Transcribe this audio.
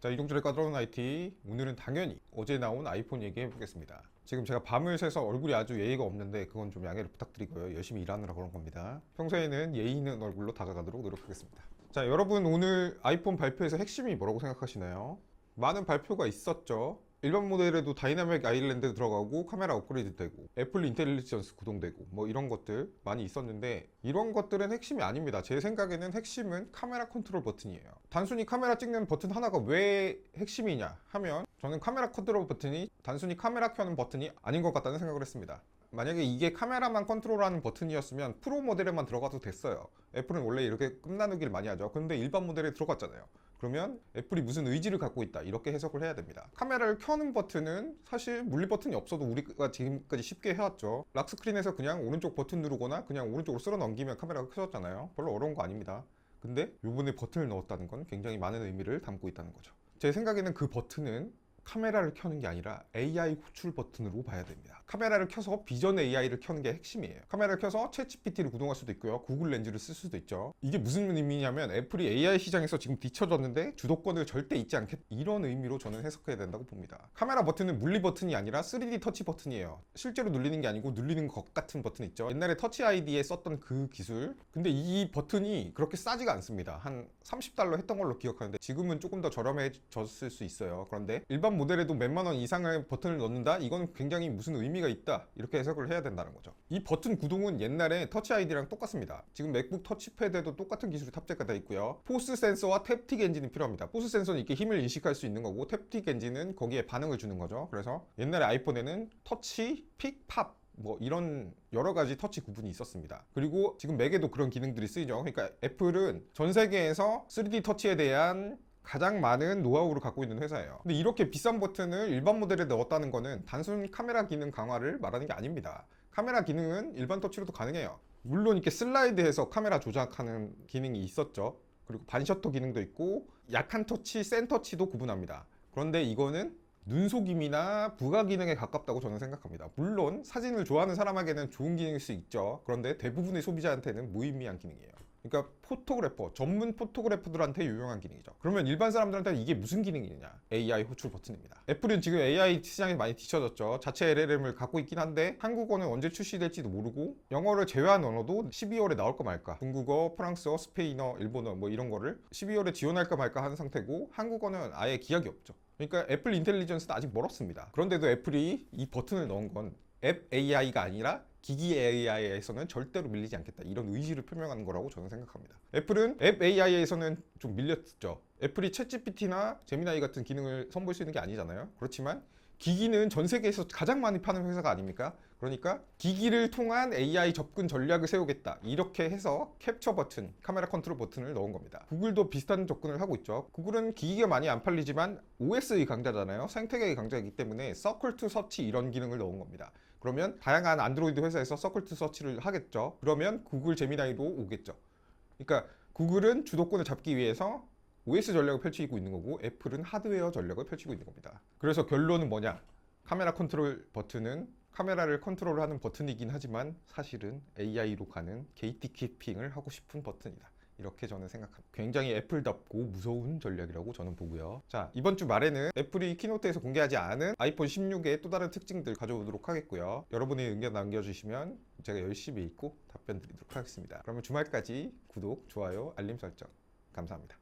자 이동철의 까다로운 IT 오늘은 당연히 어제 나온 아이폰 얘기해 보겠습니다. 지금 제가 밤을 새서 얼굴이 아주 예의가 없는데 그건 좀 양해를 부탁드리고요. 열심히 일하느라 그런 겁니다. 평소에는 예의 있는 얼굴로 다가가도록 노력하겠습니다. 자 여러분 오늘 아이폰 발표에서 핵심이 뭐라고 생각하시나요? 많은 발표가 있었죠 일반 모델에도 다이나믹 아일랜드 들어가고 카메라 업그레이드 되고 애플 인텔리전스 구동되고 뭐 이런 것들 많이 있었는데 이런 것들은 핵심이 아닙니다. 제 생각에는 핵심은 카메라 컨트롤 버튼이에요. 단순히 카메라 찍는 버튼 하나가 왜 핵심이냐 하면 저는 카메라 컨트롤 버튼이 단순히 카메라 켜는 버튼이 아닌 것 같다는 생각을 했습니다 만약에 이게 카메라만 컨트롤하는 버튼이었으면 프로 모델에만 들어가도 됐어요. 애플은 원래 이렇게 끝나누기를 많이 하죠. 근데 일반 모델에 들어갔잖아요. 그러면 애플이 무슨 의지를 갖고 있다. 이렇게 해석을 해야 됩니다. 카메라를 켜는 버튼은 사실 물리 버튼이 없어도 우리가 지금까지 쉽게 해왔죠. 락스크린에서 그냥 오른쪽 버튼 누르거나 그냥 오른쪽으로 쓸어 넘기면 카메라가 켜졌잖아요. 별로 어려운 거 아닙니다. 근데 요번에 버튼을 넣었다는 건 굉장히 많은 의미를 담고 있다는 거죠. 제 생각에는 그 버튼은 카메라를 켜는 게 아니라 AI 호출 버튼으로 봐야 됩니다. 카메라를 켜서 비전 AI를 켜는 게 핵심이에요. 카메라를 켜서 챗GPT를 구동할 수도 있고요. 구글 렌즈를 쓸 수도 있죠. 이게 무슨 의미냐면 애플이 AI 시장에서 지금 뒤쳐졌는데 주도권을 절대 잊지 않겠 이런 의미로 저는 해석해야 된다고 봅니다. 카메라 버튼은 물리 버튼이 아니라 3D 터치 버튼이에요. 실제로 눌리는 게 아니고 눌리는 것 같은 버튼 있죠. 옛날에 터치 아이디에 썼던 그 기술. 근데 이 버튼이 그렇게 싸지가 않습니다. 한 30달러 했던 걸로 기억하는데 지금은 조금 더 저렴해졌을 수 있어요. 그런데 일반 모델에도 몇만 원 이상의 버튼을 넣는다? 이건 굉장히 무슨 의미가 있다. 이렇게 해석을 해야 된다는 거죠. 이 버튼 구동은 옛날에 터치 아이디랑 똑같습니다. 지금 맥북 터치패드에도 똑같은 기술이 탑재가 되어 있고요. 포스 센서와 탭틱 엔진이 필요합니다. 포스 센서는 이렇게 힘을 인식할 수 있는 거고 탭틱 엔진은 거기에 반응을 주는 거죠. 그래서 옛날에 아이폰에는 터치, 픽, 팝뭐 이런 여러 가지 터치 구분이 있었습니다. 그리고 지금 맥에도 그런 기능들이 쓰이죠. 그러니까 애플은 전 세계에서 3D 터치에 대한 가장 많은 노하우를 갖고 있는 회사예요. 근데 이렇게 비싼 버튼을 일반 모델에 넣었다는 거는 단순 카메라 기능 강화를 말하는 게 아닙니다. 카메라 기능은 일반 터치로도 가능해요. 물론 이렇게 슬라이드해서 카메라 조작하는 기능이 있었죠. 그리고 반셔터 기능도 있고 약한 터치, 센 터치도 구분합니다. 그런데 이거는 눈속임이나 부가 기능에 가깝다고 저는 생각합니다. 물론 사진을 좋아하는 사람에게는 좋은 기능일 수 있죠. 그런데 대부분의 소비자한테는 무의미한 기능이에요. 그러니까 포토그래퍼, 전문 포토그래퍼들한테 유용한 기능이죠. 그러면 일반 사람들한테는 이게 무슨 기능이냐? AI 호출 버튼입니다. 애플은 지금 AI 시장에 많이 뒤쳐졌죠. 자체 LLM을 갖고 있긴 한데 한국어는 언제 출시될지도 모르고 영어를 제외한 언어도 12월에 나올까 말까. 중국어, 프랑스어, 스페인어, 일본어 뭐 이런 거를 12월에 지원할까 말까 하는 상태고 한국어는 아예 기약이 없죠. 그러니까 애플 인텔리전스는 아직 멀었습니다. 그런데도 애플이 이 버튼을 넣은 건 앱 AI가 아니라 기기 AI에서는 절대로 밀리지 않겠다. 이런 의지를 표명하는 거라고 저는 생각합니다. 애플은 앱 AI에서는 좀 밀렸죠. 애플이 챗GPT나 제미나이 같은 기능을 선보일 수 있는 게 아니잖아요. 그렇지만 기기는 전 세계에서 가장 많이 파는 회사가 아닙니까? 그러니까 기기를 통한 AI 접근 전략을 세우겠다. 이렇게 해서 캡처 버튼, 카메라 컨트롤 버튼을 넣은 겁니다. 구글도 비슷한 접근을 하고 있죠. 구글은 기기가 많이 안 팔리지만 OS의 강자잖아요. 생태계의 강자이기 때문에 서클 투 서치 이런 기능을 넣은 겁니다. 그러면 다양한 안드로이드 회사에서 서클 투 서치를 하겠죠. 그러면 구글 제미나이도 오겠죠. 그러니까 구글은 주도권을 잡기 위해서 OS 전략을 펼치고 있는 거고 애플은 하드웨어 전략을 펼치고 있는 겁니다. 그래서 결론은 뭐냐? 카메라 컨트롤 버튼은 카메라를 컨트롤하는 버튼이긴 하지만 사실은 AI로 가는 게이트 키핑을 하고 싶은 버튼이다. 이렇게 저는 생각합니다. 굉장히 애플답고 무서운 전략이라고 저는 보고요. 자, 이번 주 말에는 애플이 키노트에서 공개하지 않은 아이폰 16의 또 다른 특징들 가져오도록 하겠고요. 여러분의 의견 남겨주시면 제가 열심히 읽고 답변 드리도록 하겠습니다. 그러면 주말까지 구독, 좋아요, 알림 설정 감사합니다.